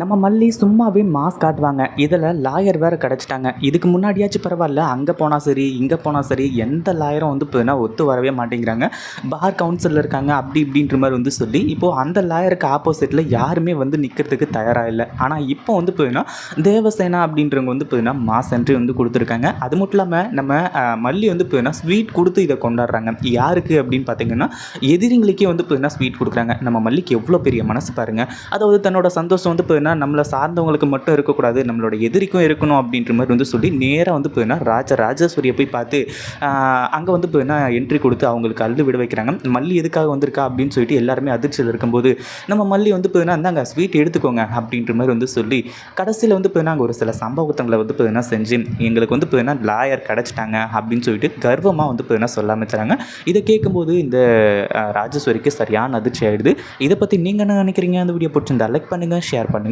நம்ம மல்லி சும்மாவே மாஸ் காட்டுவாங்க. இதில் லாயர் வேறு கிடச்சிட்டாங்க. இதுக்கு முன்னாடியாச்சும் பரவாயில்ல அங்கே போனால் சரி இங்கே போனால் சரி எந்த லாயரும் வந்து இப்போ ஒத்து வரவே மாட்டேங்கிறாங்க. பார் கவுன்சிலில் இருக்காங்க அப்படி இப்படின்ற மாதிரி வந்து சொல்லி இப்போது அந்த லாயருக்கு ஆப்போசிட்டில் யாருமே வந்து நிற்கிறதுக்கு தயாராக இல்லை. ஆனால் இப்போ வந்து பார்த்தீங்கன்னா தேவசேனா அப்படின்றவங்க வந்து பார்த்தீங்கன்னா மாஸ் என்ட்ரி வந்து கொடுத்துருக்காங்க. அது மட்டும் இல்லாமல் நம்ம மல்லி வந்து பார்த்தீங்கன்னா ஸ்வீட் கொடுத்து இதை கொண்டாடுறாங்க. யாருக்கு அப்படின்னு பார்த்தீங்கன்னா எதிரிங்களுக்கே வந்து போயின்னா ஸ்வீட் கொடுக்குறாங்க. நம்ம மல்லிக்கு எவ்வளோ பெரிய மனசு பாருங்கள் அதாவது தன்னோட சந்தோஷம் வந்து போயின்னா நம்மளை சார்ந்தவங்களுக்கு மட்டும் இருக்கக்கூடாது நம்மளோட எதிரிக்கும் இருக்கணும் அப்படின்ற மாதிரி வந்து சொல்லி நேராக வந்து போயின்னா ராஜா ராஜேஸ்வரியை போய் பார்த்து அங்கே வந்து போயின்னா என்ட்ரி கொடுத்து அவங்களுக்கு அள்ளு விட வைக்கிறாங்க. மல்லி எதுக்காக வந்திருக்கா அப்படின்னு சொல்லிட்டு எல்லாருமே அதிர்ச்சியில் இருக்கும்போது நம்ம மல்லி வந்து போயின்னா இந்தாங்க ஸ்வீட் எடுத்துக்கோங்க அப்படின்ற மாதிரி வந்து சொல்லி கடைசியில் வந்து போயின்னா அங்கே ஒரு சில சம்பவத்தங்களை வந்து போயின்னா செஞ்சு எங்களுக்கு வந்து போயின்னா லாயர் கிடச்சிட்டாங்க அப்படின்னு சொல்லிட்டு கர்வமாக வந்து போயின்னா சொல்ல ஆரம்பிச்சாங்க. இதை கேட்கும்போது இந்த ராஜஸ்வரிக்கு ராஜேஸ்வரிக்கு சரியான அதிர்ச்சி ஆயிடுது. இதை பற்றி நீங்கள் என்ன நினைக்கிறீங்க? அந்த வீடியோ பிடிச்சிருந்தா லைக் பண்ணுங்கள் ஷேர் பண்ணுங்கள்